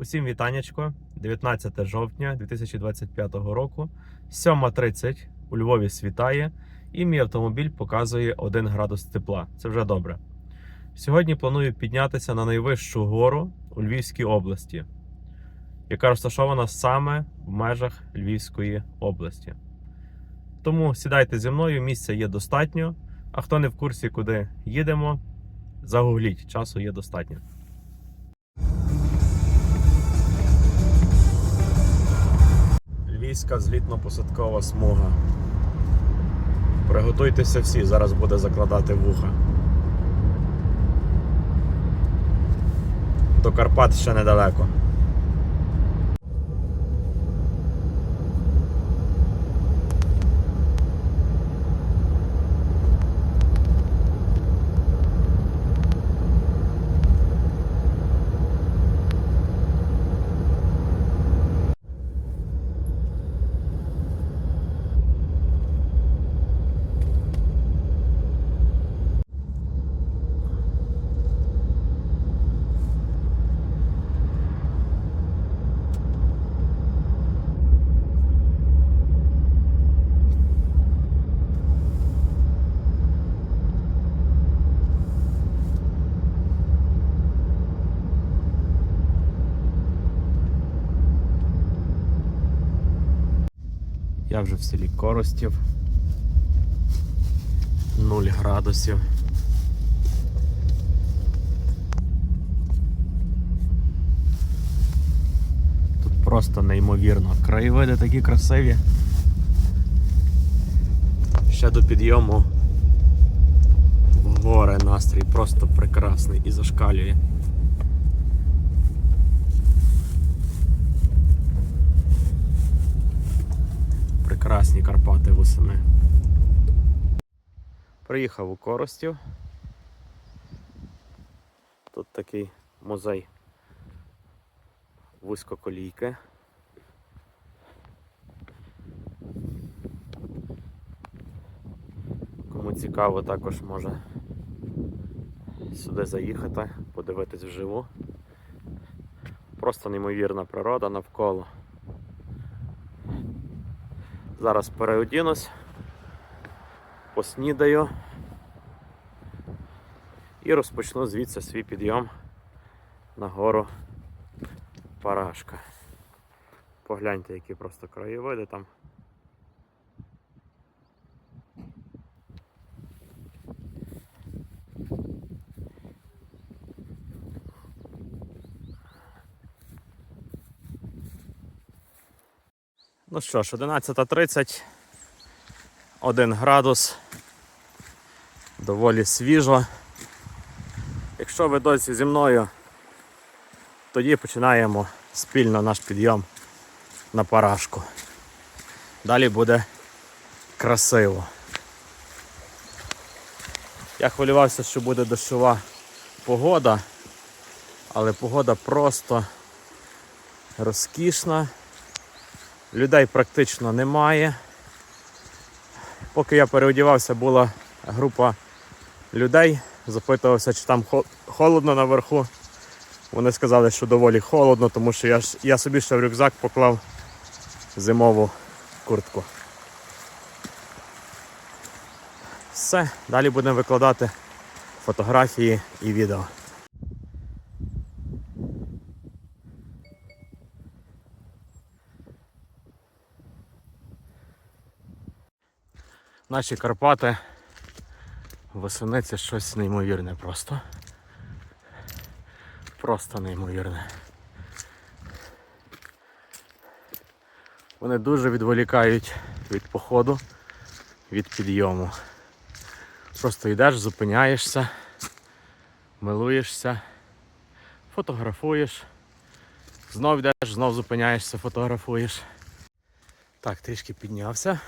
Усім вітаннячко, 19 жовтня 2025 року, 7.30 у Львові світає, і мій автомобіль показує 1 градус тепла. Це вже добре. Сьогодні планую піднятися на найвищу гору у Львівській області, яка розташована саме в межах Львівської області. Тому сідайте зі мною, місця є достатньо. А хто не в курсі, куди їдемо, загугліть, часу є достатньо. Львівська злітно-посадкова смуга. Приготуйтеся всі, зараз буде закладати вуха. До Карпат ще недалеко. Я вже в селі Коростів. 0 градусів. Тут просто неймовірно. Краєвиди такі красиві. Ще до підйому в гори настрій просто прекрасний і зашкалює. Прекрасні Карпати восени. Приїхав у Коростів. Тут такий музей вузькоколійки. Кому цікаво, також може сюди заїхати, подивитись вживу. Просто неймовірна природа навколо. Зараз переодінусь, поснідаю і розпочну звідси свій підйом на гору Парашка. Погляньте, які просто краєвиди там. Ну що ж, 11.30, 1 градус, доволі свіжо. Якщо ви досі зі мною, тоді починаємо спільно наш підйом на парашку. Далі буде красиво. Я хвилювався, що буде дощова погода, але погода просто розкішна. Людей практично немає. Поки я переодівався, була група людей. Запитувався, чи там холодно наверху. Вони сказали, що доволі холодно, тому що я, я собі ще в рюкзак поклав зимову куртку. Все, далі будемо викладати фотографії і відео. Наші Карпати восени це щось неймовірне просто. Просто неймовірне. Вони дуже відволікають від походу, від підйому. Просто йдеш, зупиняєшся, милуєшся, фотографуєш, знов йдеш, знов зупиняєшся, фотографуєш. Так, трішки піднявся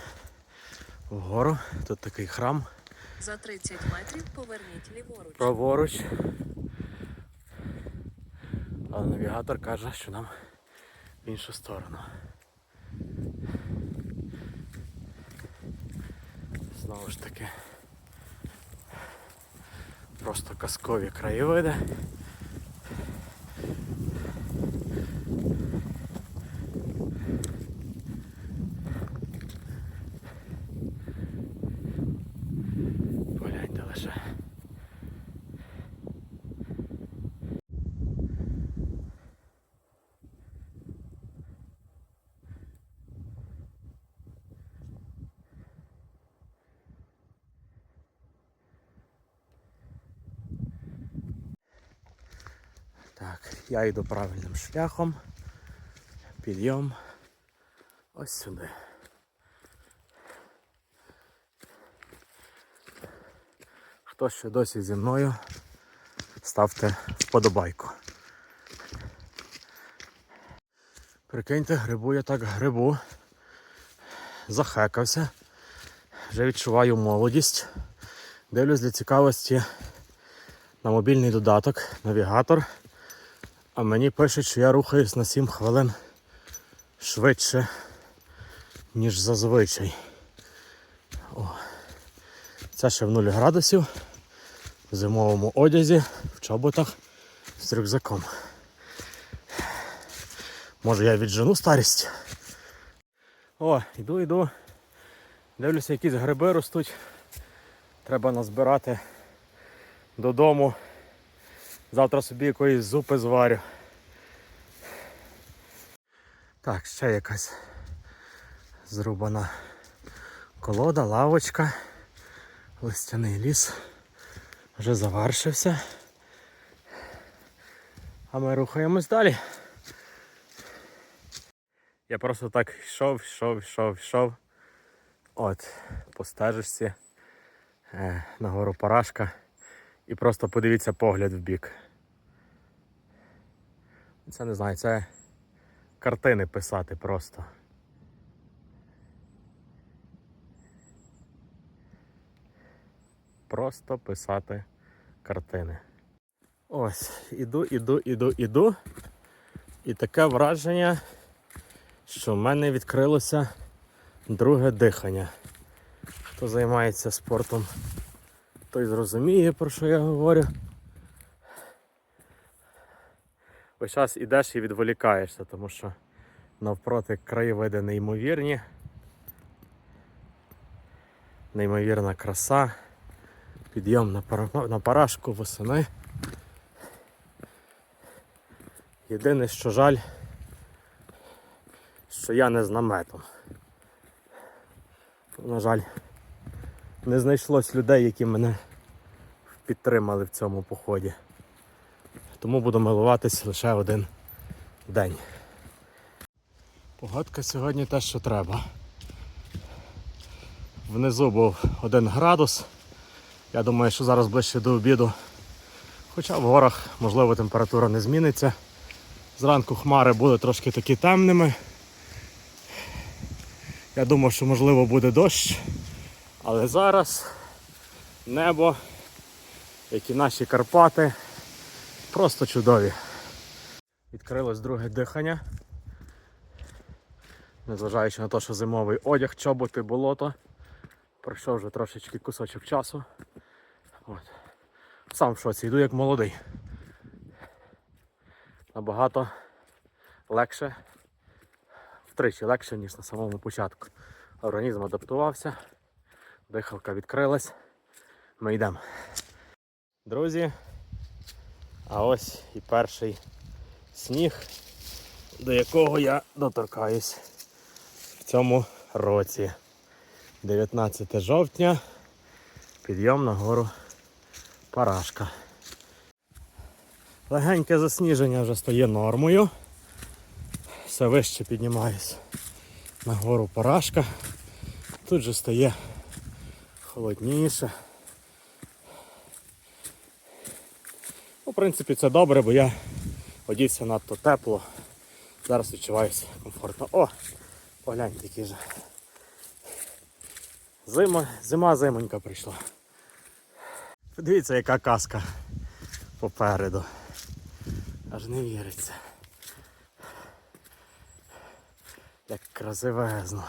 вгору. Тут такий храм. За 30 метрів поверніть ліворуч. праворуч. Але навігатор каже, що нам в іншу сторону. Знову ж таки. Просто казкові краєвиди. Я йду правильним шляхом. Підйом ось сюди. Хто ще досі зі мною, ставте вподобайку. Прикиньте, грибу я так грибу. Захекався. Вже відчуваю молодість. Дивлюсь для цікавості на мобільний додаток, навігатор. А мені пишуть, що я рухаюсь на 7 хвилин швидше, ніж зазвичай. О. Це ще в 0 градусів. В зимовому одязі, в чоботах з рюкзаком. Може я віджену старість. О, йду, йду. Дивлюся, якісь гриби ростуть. Треба назбирати додому. Завтра собі якоїсь зупи зварю. Так, ще якась зрубана колода, лавочка, листяний ліс. Вже завершився. А ми рухаємось далі. Я просто так йшов, йшов, йшов, йшов. От, по стежечці е, на гору Парашка. І просто подивіться погляд в бік. Це не знаю, це картини писати просто. Просто писати картини. Ось, іду, іду, іду, іду. І таке враження, що в мене відкрилося друге дихання. Хто займається спортом, той зрозуміє, про що я говорю. Весь час ідеш і відволікаєшся, тому що навпроти краєвиди неймовірні. Неймовірна краса. Підйом на, пара- на парашку восени. Єдине, що жаль, що я не з наметом. На жаль, не знайшлось людей, які мене підтримали в цьому поході. Тому буду милуватись лише один день. Погодка сьогодні те, що треба. Внизу був один градус. Я думаю, що зараз ближче до обіду. Хоча в горах, можливо, температура не зміниться. Зранку хмари були трошки такі темними. Я думав, що можливо буде дощ. Але зараз небо, як і наші Карпати, просто чудові. Відкрилось друге дихання. Незважаючи на те, що зимовий одяг, чоботи, болото. Пройшов вже трошечки кусочок часу. От. Сам в шоці, йду як молодий. Набагато легше, втричі легше, ніж на самому початку. Організм адаптувався, дихалка відкрилась. Ми йдемо. Друзі, а ось і перший сніг, до якого я доторкаюсь в цьому році. 19 жовтня, підйом на гору Парашка. Легеньке засніження вже стає нормою. Все вище піднімаюсь на гору Парашка. Тут же стає холодніше. Ну, в принципі, це добре, бо я одівся надто тепло. Зараз відчуваюся комфортно. О! Погляньте, який же. Зима, зима зимонька прийшла. Подивіться, яка казка попереду. Аж не віриться. Як красивезно.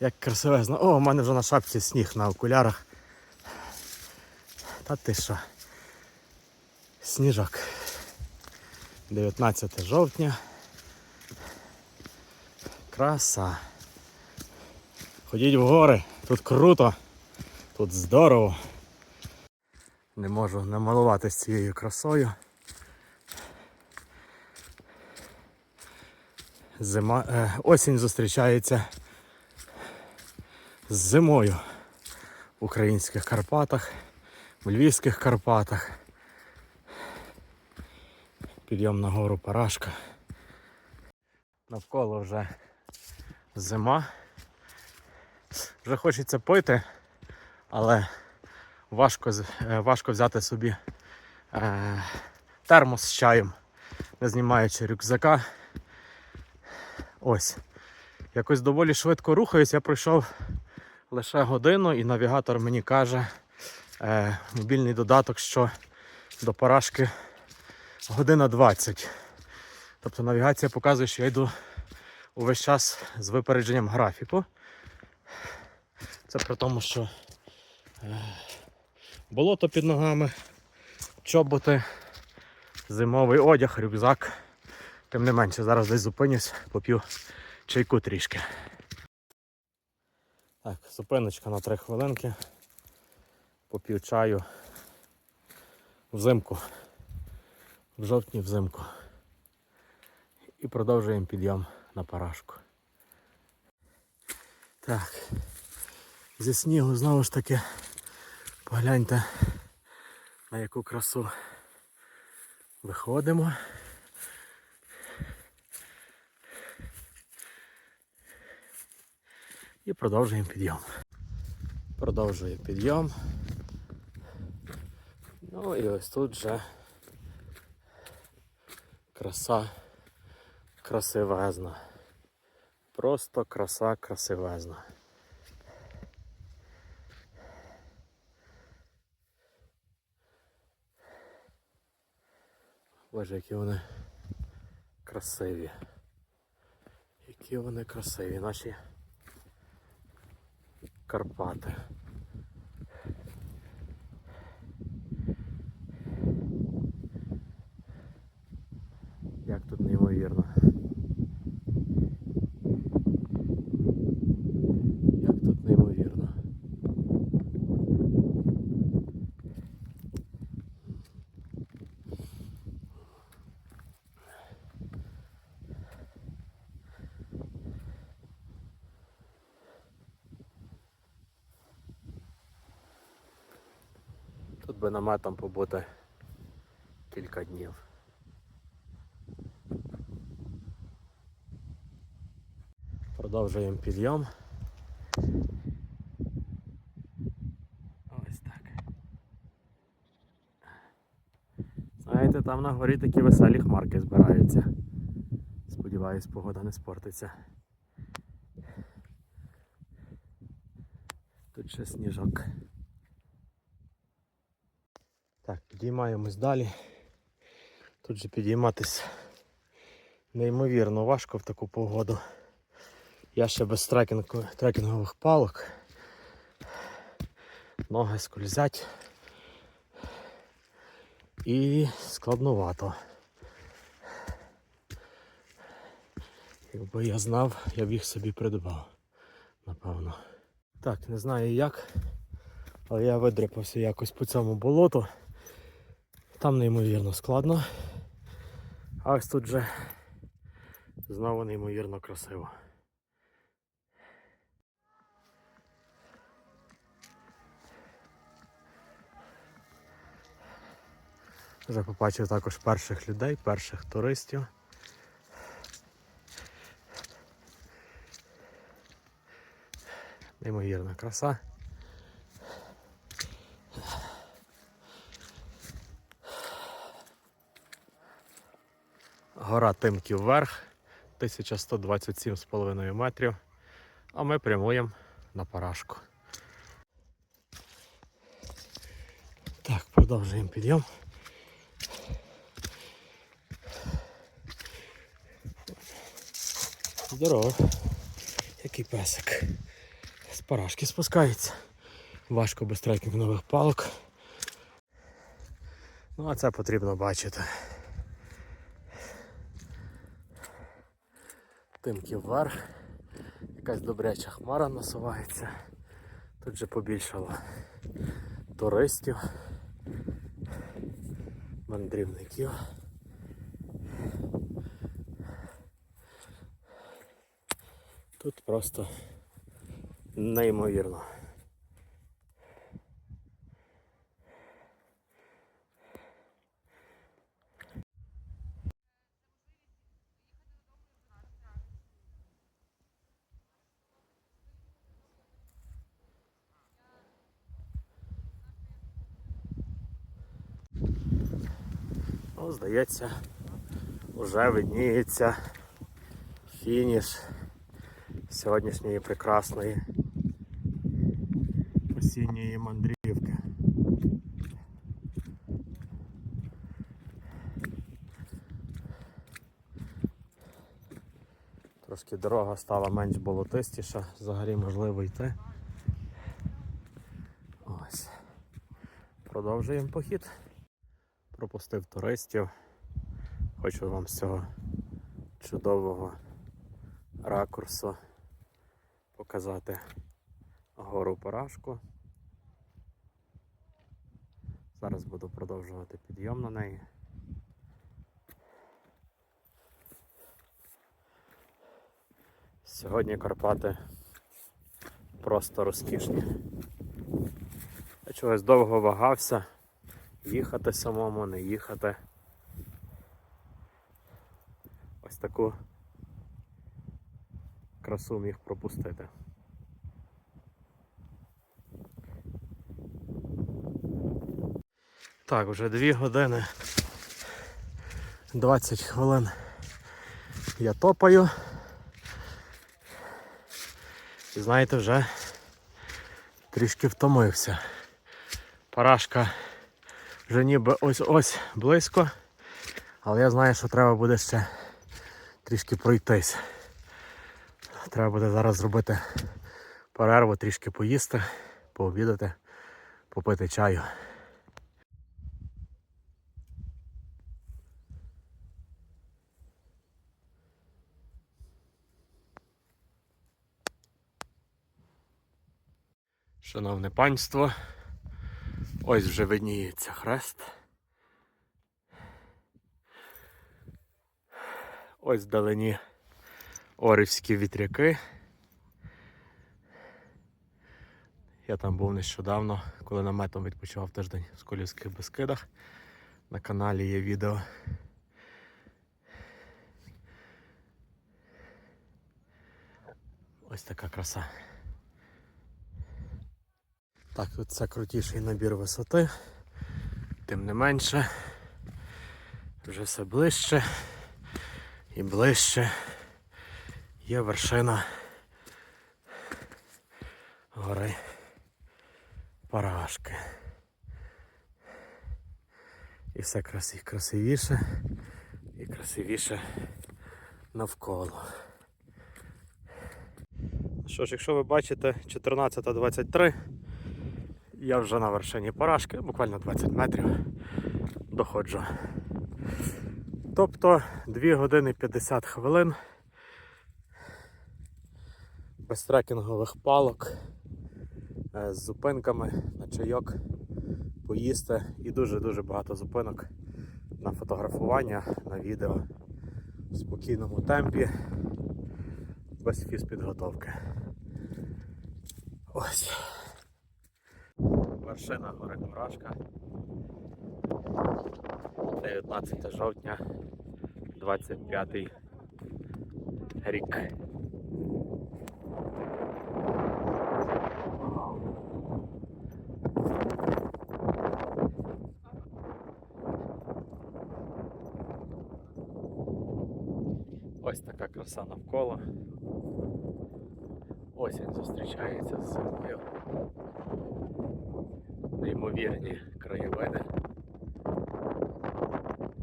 Як красивезно. О, у мене вже на шапці сніг на окулярах. Та ти що? Сніжок. 19 жовтня. Краса. Ходіть в гори, тут круто, тут здорово. Не можу намалуватися цією красою. Зима, е, осінь зустрічається зимою в українських Карпатах, в Львівських Карпатах. Підйом на гору Парашка. Навколо вже зима. Вже хочеться пити, але важко, е, важко взяти собі е, термос з чаєм, не знімаючи рюкзака. Ось. Якось доволі швидко рухаюсь. Я пройшов лише годину і навігатор мені каже, е, мобільний додаток, що до парашки година 20. Тобто навігація показує, що я йду увесь час з випередженням графіку. Це при тому, що е, болото під ногами, чоботи, зимовий одяг, рюкзак. Тим не менше, зараз десь зупинюсь, поп'ю чайку трішки. Так, зупиночка на 3 хвилинки. Поп'ю чаю взимку. В жовтні взимку. І продовжуємо підйом на парашку. Так. Зі снігу знову ж таки погляньте на яку красу виходимо. І продовжуємо підйом. Продовжуємо підйом. Ну і ось тут вже краса красивезна. Просто краса красивезна. Боже, які вони красиві. Які вони красиві, наші Карпати. Як тут неймовірно. Як тут неймовірно. Би наметом побути кілька днів. Продовжуємо підйом. Ось так. Знаєте, там на горі такі веселі хмарки збираються. Сподіваюсь, погода не спортиться. Тут ще сніжок. Так, підіймаємось далі. Тут же підійматись неймовірно важко в таку погоду. Я ще без трекінгу, трекінгових палок. Ноги скользять. І складновато. Якби я знав, я б їх собі придбав, напевно. Так, не знаю як, але я видряпався якось по цьому болоту. Там неймовірно складно. А ось тут же знову неймовірно красиво. Вже побачив також перших людей, перших туристів. Неймовірна краса. Гора Тимків вверх, 1127,5 метрів. А ми прямуємо на парашку. Так, продовжуємо підйом. Здорово. Який песик. З парашки спускається. Важко без трекінгових палок. Ну, а це потрібно бачити. Тимки вверх. Якась добряча хмара насувається. Тут же побільшало туристів, мандрівників. Тут просто неймовірно. Здається, вже видніється фініш сьогоднішньої прекрасної осінньої мандрівки. Трошки дорога стала менш болотистіша, взагалі можливо йти. Ось. Продовжуємо похід. Пропустив туристів. Хочу вам з цього чудового ракурсу показати гору Парашку. Зараз буду продовжувати підйом на неї. Сьогодні Карпати просто розкішні. Я чогось довго вагався, їхати самому, не їхати. Ось таку красу міг пропустити. Так, вже 2 години 20 хвилин я топаю. І знаєте, вже трішки втомився. Парашка вже ніби ось-ось близько, але я знаю, що треба буде ще трішки пройтись. Треба буде зараз зробити перерву, трішки поїсти, пообідати, попити чаю. Шановне панство, ось вже видніється хрест. Ось вдалині Орівські вітряки. Я там був нещодавно, коли наметом відпочивав тиждень в Сколівських Бескидах. На каналі є відео. Ось така краса. Так, це крутіший набір висоти, тим не менше, вже все ближче і ближче є вершина гори Парашки. І все красив, красивіше і красивіше навколо. Що ж, якщо ви бачите 14.23, я вже на вершині Парашки, буквально 20 метрів доходжу. Тобто 2 години 50 хвилин без трекінгових палок, е, з зупинками на чайок, поїсти і дуже-дуже багато зупинок на фотографування, на відео в спокійному темпі, без фізпідготовки. Ось. Вершина гори Мурашка. 19 жовтня 25 рік. Ось така краса навколо. Осінь зустрічається з зимою. Неймовірні краєвиди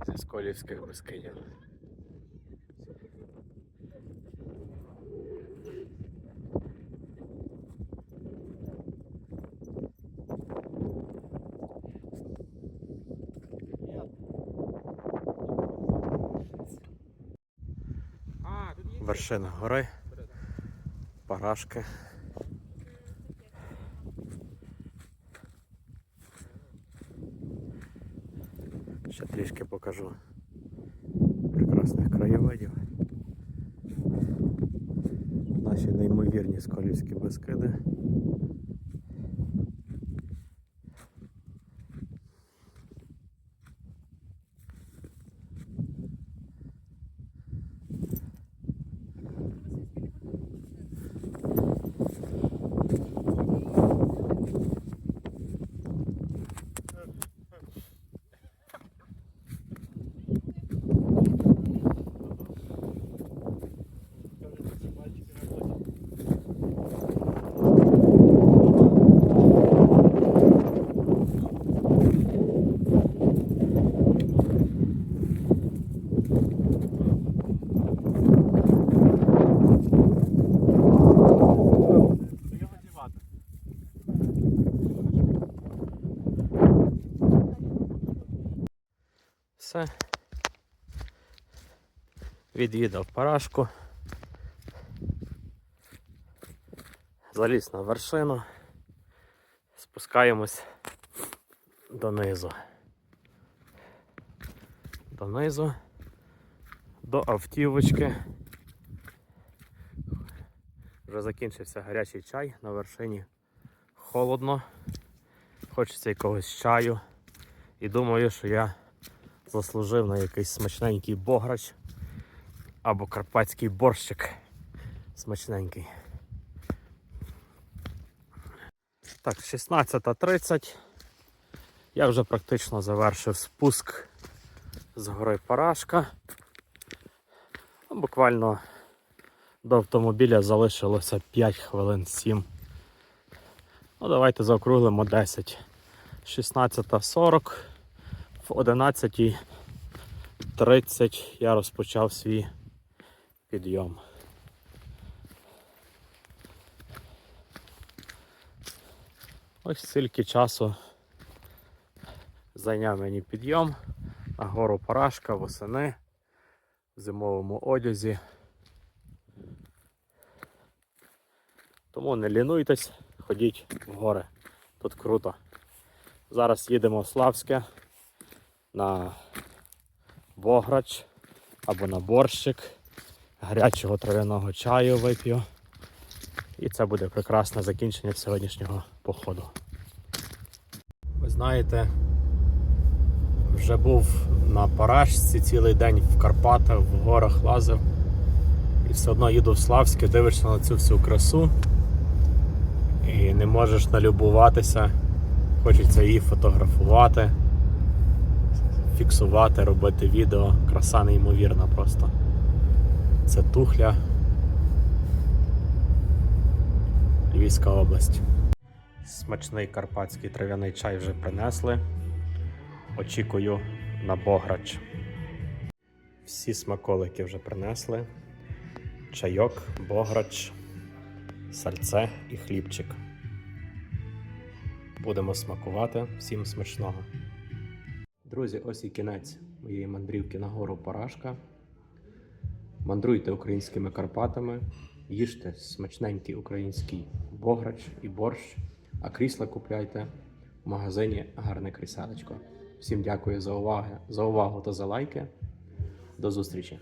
зі Сколівських безкинів. Вершина гори, парашки. Ще трішки покажу прекрасних краєвидів. Наші неймовірні сколівські безкиди. Все. Відвідав парашку. Заліз на вершину. Спускаємось донизу. Донизу. До автівочки. Вже закінчився гарячий чай на вершині. Холодно. Хочеться якогось чаю. І думаю, що я заслужив на якийсь смачненький бограч або карпатський борщик. Смачненький. Так, 16.30. Я вже практично завершив спуск з гори Парашка. Буквально до автомобіля залишилося 5 хвилин 7. Ну, давайте заокруглимо 10. 16.40. В 11.30 я розпочав свій підйом. Ось стільки часу зайняв мені підйом на гору Парашка восени в зимовому одязі. Тому не лінуйтесь, ходіть в гори. Тут круто. Зараз їдемо в Славське на Бограч або на борщик, гарячого трав'яного чаю вип'ю. І це буде прекрасне закінчення сьогоднішнього походу. Ви знаєте, вже був на Парашці цілий день в Карпатах, в горах лазив. І все одно їду в Славське, дивишся на цю всю красу і не можеш налюбуватися. Хочеться її фотографувати, фіксувати, робити відео. Краса неймовірна просто. Це Тухля. Львівська область. Смачний карпатський трав'яний чай вже принесли. Очікую на Бограч. Всі смаколики вже принесли. Чайок, бограч, сальце і хлібчик. Будемо смакувати. Всім смачного. Друзі, ось і кінець моєї мандрівки на гору Парашка. Мандруйте українськими Карпатами, їжте смачненький український бограч і борщ, а крісла купляйте в магазині Гарне кріселечко. Всім дякую за увагу, за увагу та за лайки. До зустрічі!